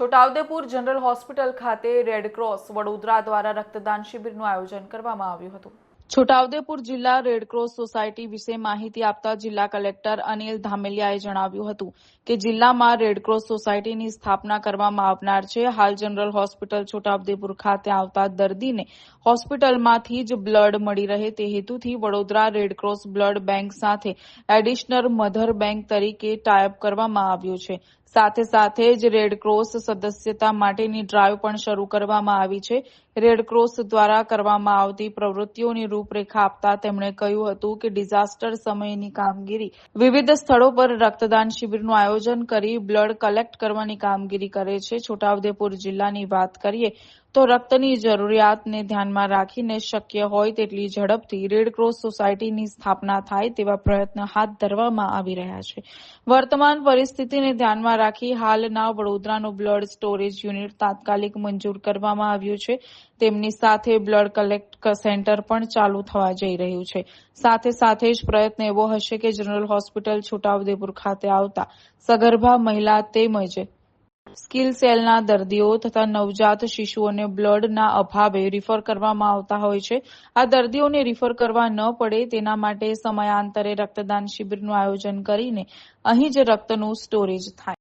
Chhota Udepur general hospital ખાતે red cross Vadodara દ્વારા રક્તદાન શિબિરનું આયોજન કરવામાં આવ્યું હતું. છોટાઉદેપુર જિલ્લા રેડક્રોસ સોસાયટી વિશે માહિતી આપતા જિલ્લા કલેક્ટર અનિલ ધામેલિયાએ જણાવ્યું હતું કે જિલ્લામાં રેડક્રોસ સોસાયટીની સ્થાપના કરવામાં આવનાર છે. હાલ જનરલ હોસ્પિટલ છોટાઉદેપુર ખાતે આવતા દર્દીને હોસ્પિટલમાંથી જ બ્લડ મળી રહે તે હેતુથી Vadodara red cross blood bank સાથે એડિશનલ મધર બેંક તરીકે ટાઈપ કરવામાં આવ્યું છે. સાથે સાથે જ રેડક્રોસ સદસ્યતા માટેની ડ્રાઈવ પણ શરૂ કરવામાં આવી છે. રેડક્રોસ દ્વારા કરવામાં આવતી પ્રવૃત્તિઓની રૂપરેખા આપતા તેમણે કહ્યું હતું કે ડિઝાસ્ટર સમયની કામગીરી, વિવિધ સ્થળો પર રક્તદાન શિબિરનું આયોજન કરી બ્લડ કલેક્ટ કરવાની કામગીરી કરે છે. છોટાઉદેપુર જિલ્લાની વાત કરીએ તો રક્તની જરૂરિયાતને ધ્યાનમાં રાખીને શક્ય હોય તેટલી ઝડપથી રેડક્રોસ સોસાયટીની સ્થાપના થાય તેવા પ્રયત્ન હાથ ધરવામાં આવી રહ્યા છે. વર્તમાન પરિસ્થિતિને ધ્યાનમાં રાખી હાલના વડોદરાનું બ્લડ સ્ટોરેજ યુનિટ તાત્કાલિક મંજૂર કરવામાં આવ્યું છે. તેમની સાથે બ્લડ કલેક્ટ સેન્ટર પણ ચાલુ થવા જઈ રહ્યું છે. સાથે સાથે જ પ્રયત્ન એવો હશે કે જનરલ હોસ્પિટલ છોટાઉદેપુર ખાતે આવતા સગર્ભા મહિલા તેમજ સ્કિલ સેલના દર્દીઓ તથા નવજાત શિશુઓને બ્લડના અભાવે રિફર કરવામાં આવતા હોય છે. આ દર્દીઓને રિફર કરવા ન પડે તેના માટે સમયાંતરે રક્તદાન શિબિરનું આયોજન કરીને અહીં જ રક્તનું સ્ટોરેજ થાય.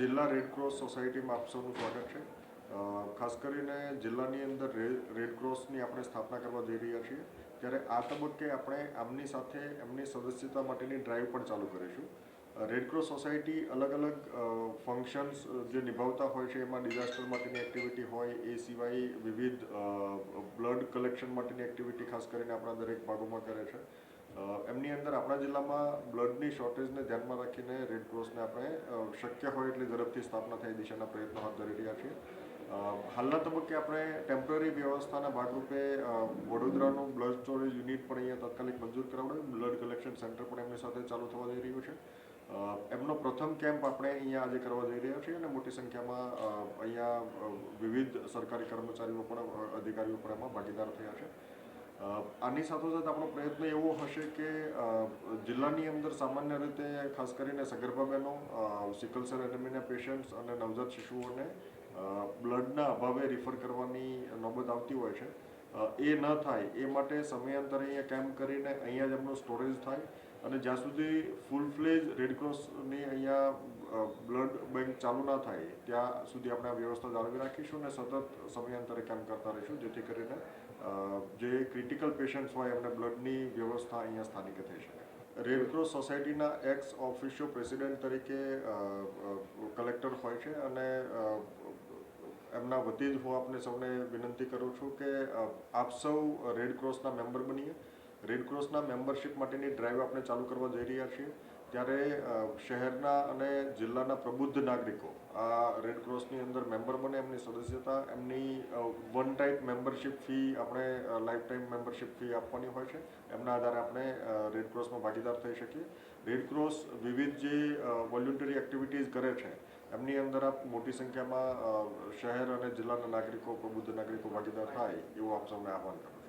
જિલ્લા રેડક્રોસ સોસાયટીમાં આપ સૌનું સ્વાગત છે. ખાસ કરીને જિલ્લાની અંદર રેડક્રોસની આપણે સ્થાપના કરવા જઈ રહ્યા છીએ. ત્યારે આ તબક્કે આપણે આમની સાથે એમની સદસ્યતા માટેની ડ્રાઈવ પણ ચાલુ કરીશું. રેડક્રોસ સોસાયટી અલગ અલગ ફંક્શન્સ જે નિભાવતા હોય છે, એમાં ડિઝાસ્ટર માટેની એક્ટિવિટી હોય, એ સિવાય વિવિધ બ્લડ કલેક્શન માટેની એક્ટિવિટી ખાસ કરીને આપણા દરેક ભાગોમાં કરે છે. એમની અંદર આપણા જિલ્લામાં બ્લડની શોર્ટેજને ધ્યાનમાં રાખીને રેડ ક્રોસને આપણે શક્ય હોય એટલી ઝડપથી સ્થાપના થાય દિશાના પ્રયત્નો હાથ ધરી રહ્યા છીએ. હાલના તબક્કે આપણે ટેમ્પરરી વ્યવસ્થાના ભાગરૂપે વડોદરાનું બ્લડ સ્ટોરેજ યુનિટ પણ અહીંયા તાત્કાલિક મંજૂર કરાવડાવ્યું. બ્લડ કલેક્શન સેન્ટર પણ એમની સાથે ચાલુ થવા જઈ રહ્યું છે. એમનો પ્રથમ કેમ્પ આપણે અહીંયા આજે કરવા જઈ રહ્યા છીએ અને મોટી સંખ્યામાં અહીંયા વિવિધ સરકારી કર્મચારીઓ પણ અધિકારીઓ પણ એમાં ભાગીદાર થયા છે. આની સાથોસાથ આપણો પ્રયત્ન એવો હશે કે જિલ્લાની અંદર સામાન્ય રીતે ખાસ કરીને સગર્ભા બહેનો સિકલ એનેમિના પેશન્ટ્સ અને નવજાત શિશુઓને બ્લડના અભાવે રિફર કરવાની નોબત આવતી હોય છે. એ ન થાય, એ માટે સમયાંતરે અહીંયા કેમ્પ કરીને અહીંયા જ એમનું સ્ટોરેજ થાય. અને જ્યાં સુધી ફૂલ ફ્લેજ રેડક્રોસની અહીંયા બ્લડ બેંક ચાલુ ના થાય, ત્યાં સુધી આપણે આ વ્યવસ્થા જાળવી રાખીશું અને સતત સમયાંતરે કામ કરતા રહીશું, જેથી કરીને જે ક્રિટિકલ પેશન્ટ્સ હોય એમને બ્લડની વ્યવસ્થા અહીંયા સ્થાનિકે થઈ શકે. રેડક્રોસ સોસાયટીના એક્સ ઓફિશિયો પ્રેસિડેન્ટ તરીકે કલેક્ટર હોય છે અને એમના વતી જ હું આપને સૌને વિનંતી કરું છું કે આપ સૌ રેડ ક્રોસના મેમ્બર બનીએ. રેડ ક્રોસના મેમ્બરશિપ માટેની ડ્રાઈવ આપણે ચાલુ કરવા જઈ રહ્યા છીએ. ત્યારે શહેરના અને જિલ્લાના પ્રબુદ્ધ નાગરિકો, આ રેડ ક્રોસની અંદર મેમ્બર બને, એમની સદસ્યતા, એમની વન ટાઈમ મેમ્બરશિપ ફી આપણે લાઈફ ટાઈમ મેમ્બરશિપ ફી આપવાની હોય છે. એમના આધારે આપણે રેડ ક્રોસમાં ભાગીદાર થઈ શકીએ. રેડ ક્રોસ વિવિધ જે વોલ્યુન્ટરી એક્ટિવિટીઝ કરે છે, એમની અંદર આપ મોટી સંખ્યામાં શહેર અને જિલ્લાના નાગરિકો, પ્રબુદ્ધ નાગરિકો ભાગીદાર થાય, એવું આપ સૌને આહવાન કરું